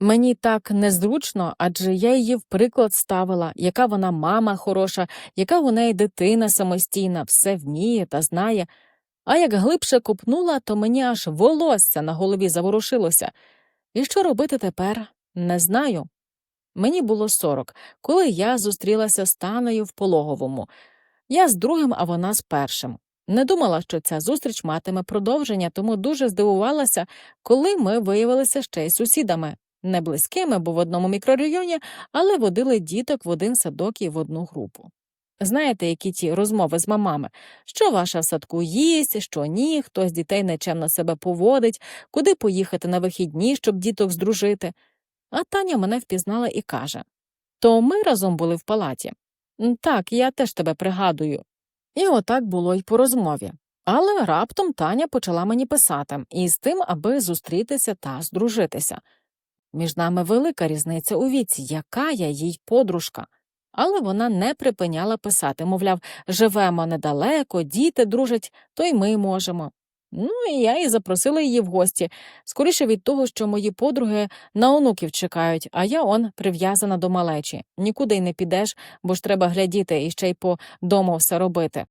Мені так незручно, адже я її в приклад ставила, яка вона мама хороша, яка у неї дитина самостійна, все вміє та знає. А як глибше купнула, то мені аж волосся на голові заворушилося. І що робити тепер, не знаю. Мені було сорок, коли я зустрілася з Танею в пологовому. Я з другим, а вона з першим. Не думала, що ця зустріч матиме продовження, тому дуже здивувалася, коли ми виявилися ще й сусідами. Не близькими, бо в одному мікрорайоні, але водили діток в один садок і в одну групу. Знаєте, які ті розмови з мамами, що ваша в садку їсть, що ні, хто з дітей нечемно себе поводить, куди поїхати на вихідні, щоб діток здружити. А Таня мене впізнала і каже То ми разом були в палаті. Так, я теж тебе пригадую. І отак було й по розмові. Але раптом Таня почала мені писати із тим, аби зустрітися та здружитися. Між нами велика різниця у віці, яка я їй подружка. Але вона не припиняла писати, мовляв, живемо недалеко, діти дружать, то й ми можемо. Ну і я і запросила її в гості, скоріше від того, що мої подруги на онуків чекають, а я он прив'язана до малечі. Нікуди й не підеш, бо ж треба глядіти і ще й по дому все робити.